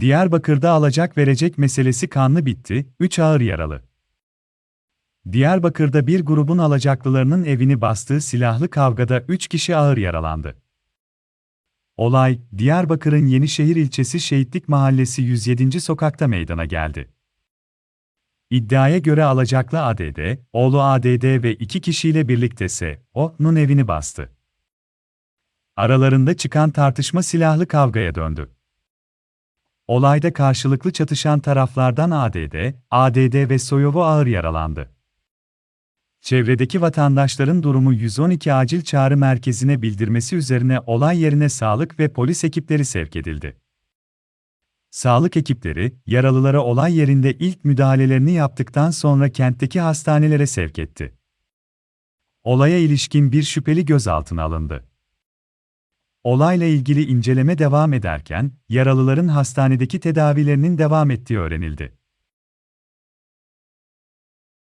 Diyarbakır'da alacak verecek meselesi kanlı bitti, 3 ağır yaralı. Diyarbakır'da bir grubun alacaklılarının evini bastığı silahlı kavgada 3 kişi ağır yaralandı. Olay, Diyarbakır'ın Yenişehir ilçesi Şehitlik Mahallesi 107. sokakta meydana geldi. İddiaya göre alacaklı ADD, oğlu ADD ve iki kişiyle birlikte S.O.'nun evini bastı. Aralarında çıkan tartışma silahlı kavgaya döndü. Olayda karşılıklı çatışan taraflardan ADD, ADD ve Soyovo ağır yaralandı. Çevredeki vatandaşların durumu 112 acil çağrı merkezine bildirmesi üzerine olay yerine sağlık ve polis ekipleri sevk edildi. Sağlık ekipleri, yaralılara olay yerinde ilk müdahalelerini yaptıktan sonra kentteki hastanelere sevk etti. Olaya ilişkin bir şüpheli gözaltına alındı. Olayla ilgili inceleme devam ederken, yaralıların hastanedeki tedavilerinin devam ettiği öğrenildi.